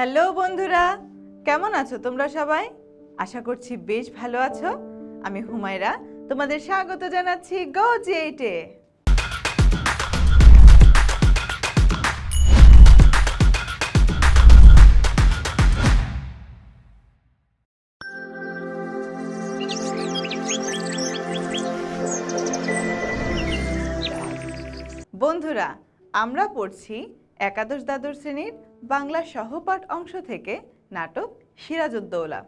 Hello বন্ধুরা, কেমন আছো তোমরা সবাই? আশা করছি বেশ ভালো আছো। আমি হুমায়রা, তোমাদের স্বাগত জানাচ্ছি গো জেটে বন্ধুরা, আমরা পড়ছি একাদশ দ্বাদশ শ্রেণির বাংলা সহপাঠ অংশ থেকে নাটক সিরাজউদ্দৌলা।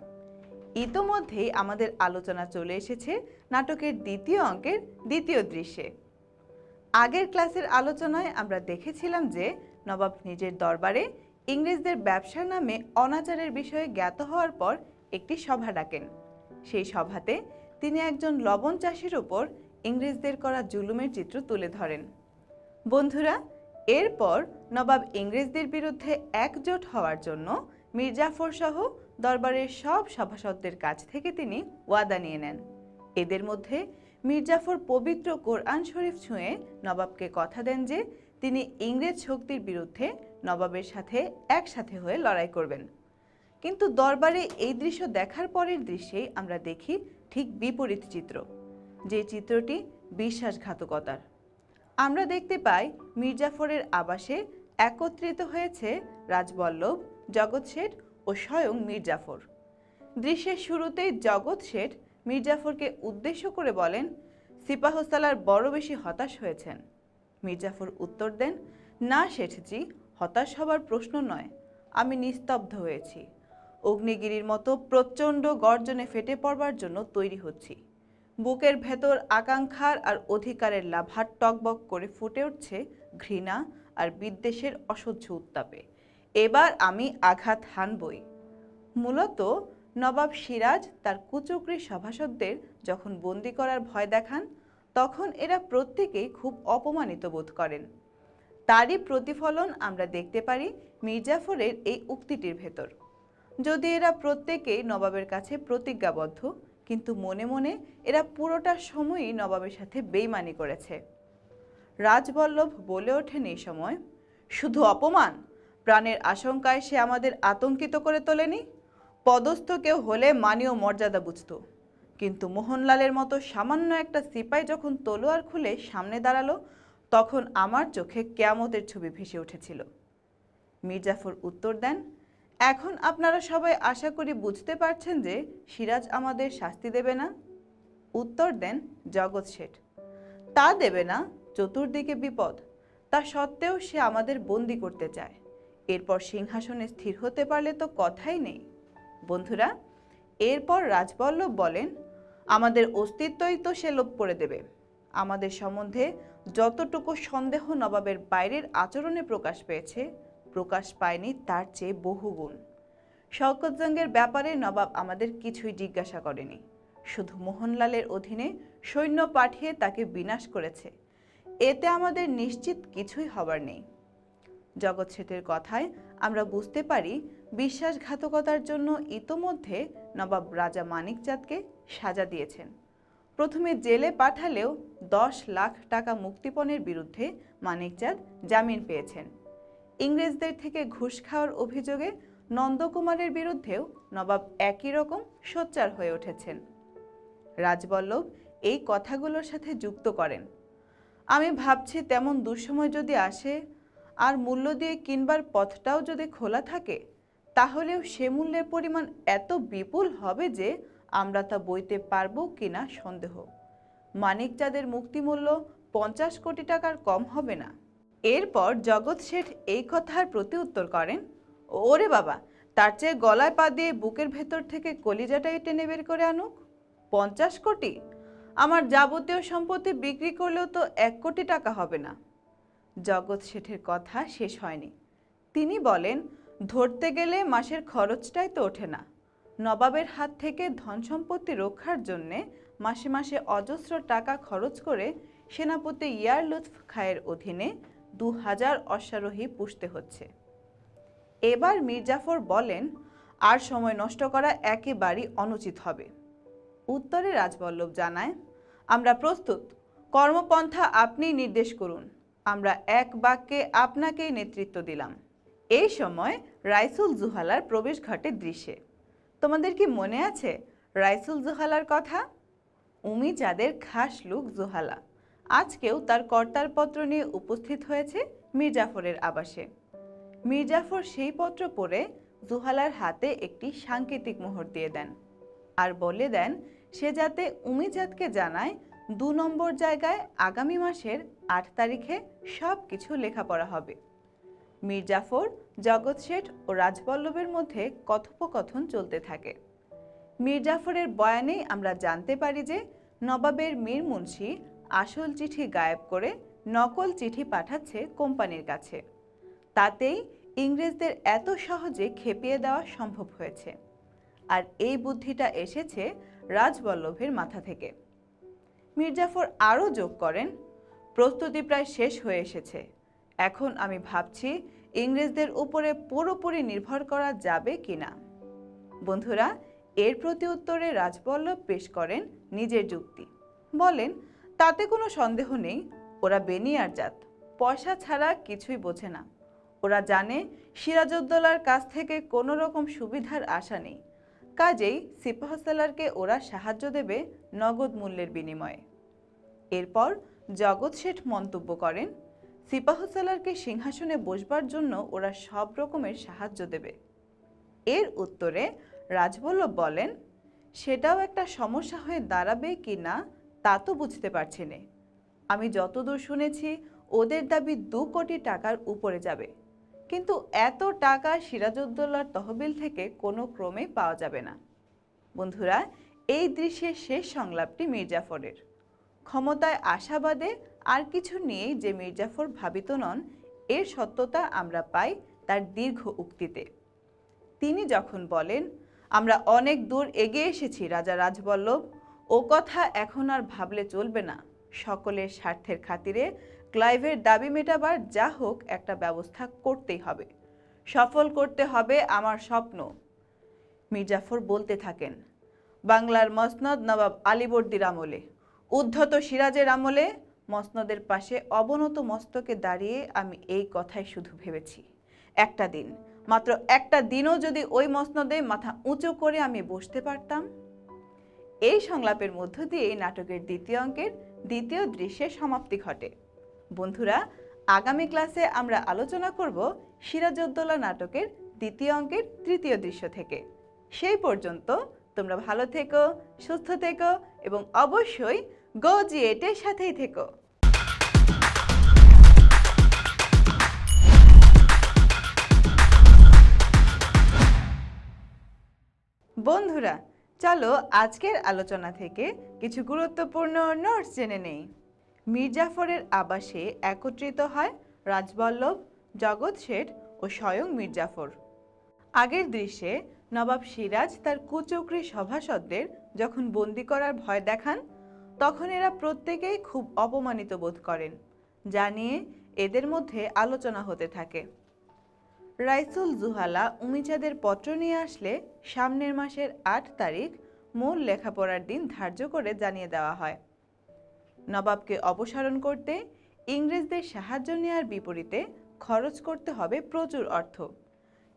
ইতোমধ্যেই আমাদের আলোচনা চলে এসেছে নাটকের দ্বিতীয় অঙ্কের দ্বিতীয় দৃশ্যে। আগের ক্লাসের আলোচনায় আমরা দেখেছিলাম যে নবাব নিজের দরবারে ইংরেজদের ব্যবসার নামে অনাচারের বিষয়ে জ্ঞাত হওয়ার পর একটি সভা ডাকেন। সেই সভাতে তিনি একজন লবণ চাষির উপর ইংরেজদের করা জুলুমের চিত্র তুলে ধরেন। বন্ধুরা এরপর নবাব ইংরেজদের বিরুদ্ধে একজোট হওয়ার জন্য মির্জাফর সহ দরবারের সব সভাসদদের কাছ থেকে তিনি ওয়াদা নিয়ে নেন। এদের মধ্যে মির্জাফর পবিত্র কোরআন শরীফ ছুঁয়ে নবাবকে কথা দেন যে তিনি ইংরেজ শক্তির বিরুদ্ধে নবাবের সাথে একসাথে হয়ে লড়াই করবেন। কিন্তু দরবারে এই দৃশ্য দেখার পরের দৃশ্যেই আমরা দেখি ঠিক বিপরীত চিত্র, যে চিত্রটি বিশ্বাসঘাতকতার। আমরা দেখতে পাই মির্জাফরের আবাসে একত্রিত হয়েছে রাজবল্লভ, জগৎ শেঠ ও স্বয়ং মির্জাফর। দৃশ্যের শুরুতেই জগৎ শেঠ মির্জাফরকে উদ্দেশ্য করে বলেন, সিপাহসালার বড় বেশি হতাশ হয়েছেন। মির্জাফর উত্তর দেন, না শেঠজি, হতাশ হবার প্রশ্ন নয়। আমি নিস্তব্ধ হয়েছি। অগ্নিগিরির মতো প্রচণ্ড গর্জনে ফেটে পড়বার জন্য তৈরি হচ্ছি। বুকের ভেতর আকাঙ্ক্ষার আর অধিকারের লাভার টকবক করে ফুটে উঠছে ঘৃণা আর বিদ্বেষের অসহ্য উত্তাপে। এবার আমি আঘাত হানবই। মূলত নবাব সিরাজ তার কুচক্রী সভাসদদের যখন বন্দি করার ভয় দেখান, তখন এরা প্রত্যেকেই খুব অপমানিত বোধ করেন। তারই প্রতিফলন আমরা দেখতে পারি মির্জাফরের এই উক্তিটির ভেতর। যদি এরা প্রত্যেকেই নবাবের কাছে প্রতিজ্ঞাবদ্ধ কিন্তু মনে মনে এরা পুরোটা সময়ই নবাবের সাথে বেইমানি করেছে। রাজবল্লভ বলে ওঠেন এই সময়, শুধু অপমান? প্রাণের আশঙ্কায় সে আমাদের আতঙ্কিত করে তোলেনি? পদস্থ কেউ হলে মানীয় মর্যাদা বুঝত। কিন্তু মোহনলালের মতো সামান্য একটা সিপাই যখন তলোয়ার খুলে সামনে দাঁড়াল, তখন আমার চোখে কেয়ামতের ছবি ভেসে উঠেছিল। মির্জাফর উত্তর দেন এখন আপনারা সবাই আশা করি বুঝতে পারছেন যে সিরাজ আমাদের শাস্তি দেবে না। উত্তর দেন জগৎ শেঠ। তা দেবে না, চতুর্দিকে বিপদ। তা সত্ত্বেও সে আমাদের বন্দি করতে চায়। এরপর সিংহাসনে স্থির হতে পারলে তো কথাই নেই। বন্ধুরা, এরপর রাজবল্লভ বলেন, আমাদের অস্তিত্বই তো সে লোপ করে দেবে। আমাদের সম্বন্ধে যতটুকু সন্দেহ নবাবের বাইরের আচরণে প্রকাশ পেয়েছে প্রকাশ পায়নি, তার চেয়ে বহুগুণ। শওকতজঙ্গের ব্যাপারে নবাব আমাদের কিছুই জিজ্ঞাসা করেনি। শুধু মোহনলালের অধীনে সৈন্য পাঠিয়ে তাকে বিনাশ করেছে। এতে আমাদের নিশ্চিত কিছুই হবার নেই। জগৎ শেঠের কথায় আমরা বুঝতে পারি, বিশ্বাসঘাতকতার জন্য ইতোমধ্যে নবাব রাজা মানিকচাঁদকে সাজা দিয়েছেন। প্রথমে জেলে পাঠালেও দশ লাখ টাকা মুক্তিপণের বিরুদ্ধে মানিকচাঁদ জামিন পেয়েছেন। ইংরেজদের থেকে ঘুষ খাওয়ার অভিযোগে নন্দকুমারের বিরুদ্ধেও নবাব একই রকম সোচ্চার হয়ে উঠেছেন। রাজবল্লভ এই কথাগুলোর সাথে যুক্ত করেন। আমি ভাবছি তেমন দুঃসময় যদি আসে, আর মূল্য দিয়ে কিনবার পথটাও যদি খোলা থাকে, তাহলেও সে মূল্যের পরিমাণ এত বিপুল হবে যে আমরা তা বইতে পারব কিনা সন্দেহ। মানিকচাঁদের মুক্তিমূল্য পঞ্চাশ কোটি টাকার কম হবে না। এরপর জগৎ শেঠ এই কথার প্রতি উত্তর করেন, ওরে বাবা, তার চেয়ে গলায় পা দিয়ে বুকের ভেতর থেকে কলিজাটাই টেনে বের করে আনুক? পঞ্চাশ কোটি? আমার যাবতীয় সম্পত্তি বিক্রি করলেও তো এক কোটি টাকা হবে না। জগৎ শেঠের কথা শেষ হয়নি। তিনি বলেন, ধরতে গেলে মাসের খরচটাই তো ওঠে না। নবাবের হাত থেকে ধন সম্পত্তি রক্ষার জন্যে মাসে মাসে অজস্র টাকা খরচ করে সেনাপতি ইয়ার লুৎফ খায়ের অধীনে দু হাজার অশ্বারোহী পুষতে হচ্ছে। এবার মির্জাফর বলেন, আর সময় নষ্ট করা একেবারেই অনুচিত হবে। উত্তরে রাজবল্লভ জানায়, আমরা প্রস্তুত। কর্মপন্থা আপনিই নির্দেশ করুন। আমরা এক বাক্যে আপনাকেই নেতৃত্ব দিলাম। এই সময় রাইসুল জুহালার প্রবেশ ঘটের দৃশ্যে। তোমাদের কি মনে আছে রাইসুল জুহালার কথা? উমি যাদের খাস লুক জুহালা। আজকেও তার কর্তার পত্র নিয়ে উপস্থিত হয়েছে মির্জাফরের আবাসে। মির্জাফর সেই পত্র পড়ে জুহালার হাতে একটি সাংকেতিক মোহর দিয়ে দেন আর বলে দেন, সে যাতে উমিজাদকে জানায়, দু নম্বর জায়গায় আগামী মাসের আট তারিখে সব কিছু লেখাপড়া হবে। মির্জাফর, জগৎ শেঠ ও রাজবল্লভের মধ্যে কথোপকথন চলতে থাকে। মির্জাফরের বয়ানেই আমরা জানতে পারি যে নবাবের মীর মুন্সি আসল চিঠি গায়েব করে নকল চিঠি পাঠাচ্ছে কোম্পানির কাছে। তাতেই ইংরেজদের এত সহজে খেপিয়ে দেওয়া সম্ভব হয়েছে। আর এই বুদ্ধিটা এসেছে রাজবল্লভের মাথা থেকে। মির্জাফর আরও যোগ করেন, প্রস্তুতি প্রায় শেষ হয়ে এসেছে। এখন আমি ভাবছি ইংরেজদের উপরে পুরোপুরি নির্ভর করা যাবে কিনা। বন্ধুরা, এর প্রতি উত্তরে রাজবল্লভ পেশ করেন নিজের যুক্তি। বলেন তাতে কোনো সন্দেহ নেই, ওরা বেনিয়ার জাত। পয়সা ছাড়া কিছুই বোঝে না। ওরা জানে সিরাজউদ্দৌলার কাছ থেকে কোনো রকম সুবিধার আশা নেই। কাজেই সিপাহসালারকে ওরা সাহায্য দেবে নগদ মূল্যের বিনিময়ে। এরপর জগৎ শেঠ মন্তব্য করেন, সিপাহসালারকে সিংহাসনে বসবার জন্য ওরা সব রকমের সাহায্য দেবে। এর উত্তরে রাজবল্লভ বলেন, সেটাও একটা সমস্যা হয়ে দাঁড়াবে কি না তা তো বুঝতে পারছি নে। আমি যতদূর শুনেছি, ওদের দাবি দু কোটি টাকার উপরে যাবে। কিন্তু এত টাকা সিরাজউদ্দৌলার তহবিল থেকে কোনো ক্রমে পাওয়া যাবে না। বন্ধুরা, এই দৃশ্যের শেষ সংলাপটি মির্জাফরের। ক্ষমতায় আশাবাদে আর কিছু নিয়েই যে মির্জাফর ভাবিত নন, এর সত্যতা আমরা পাই তার দীর্ঘ উক্তিতে। তিনি যখন বলেন, আমরা অনেক দূর এগিয়ে এসেছি রাজা রাজবল্লভ ও কথা এখন আর ভাবলে চলবে না। সকলের স্বার্থের খাতিরে ক্লাইভের দাবি মেটাবার যা হোক একটা ব্যবস্থা করতেই হবে। সফল করতে হবে আমার স্বপ্ন। মির্জাফর বলতে থাকেন, বাংলার মসনদ নবাব আলীবর্দীর আমলে, উদ্ধত সিরাজের আমলে, মসনদের পাশে অবনত মস্তকে দাঁড়িয়ে আমি এই কথাই শুধু ভেবেছি। একটা দিন, মাত্র একটা দিনও যদি ওই মসনদে মাথা উঁচু করে আমি বসতে পারতাম এই সংলাপের মধ্য দিয়ে নাটকের দ্বিতীয় অঙ্কের দ্বিতীয় দৃশ্যের সমাপ্তি ঘটে। বন্ধুরা, আগামী ক্লাসে আমরা আলোচনা করব সিরাজউদ্দৌলা নাটকের দ্বিতীয় অঙ্কের তৃতীয় দৃশ্য থেকে। সেই পর্যন্ত তোমরা ভালো থেকো, সুস্থ থেকো এবং অবশ্যই গো জিয়েটের সাথেই থেকো। বন্ধুরা চলো আজকের আলোচনা থেকে কিছু গুরুত্বপূর্ণ নোটস জেনে নেই। মির্জাফরের আবাসে একত্রিত হয় রাজবল্লভ, জগৎ শেঠ ও স্বয়ং মির্জাফর। আগের দৃশ্যে নবাব সিরাজ তার কুচক্রী সভাসদদের যখন বন্দি করার ভয় দেখান, তখন এরা প্রত্যেকেই খুব অপমানিত বোধ করেন, যা নিয়ে এদের মধ্যে আলোচনা হতে থাকে। রাইসুল জুহালা উমিচাঁদের পত্র নিয়ে আসলে সামনের মাসের আট তারিখ মূল লেখাপড়ার দিন ধার্য করে জানিয়ে দেওয়া হয়। নবাবকে অপসারণ করতে ইংরেজদের সাহায্য নেওয়ার বিপরীতে খরচ করতে হবে প্রচুর অর্থ।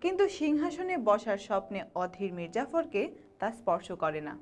কিন্তু সিংহাসনে বসার স্বপ্নে অধীর মির্জাফরকে তা স্পর্শ করে না।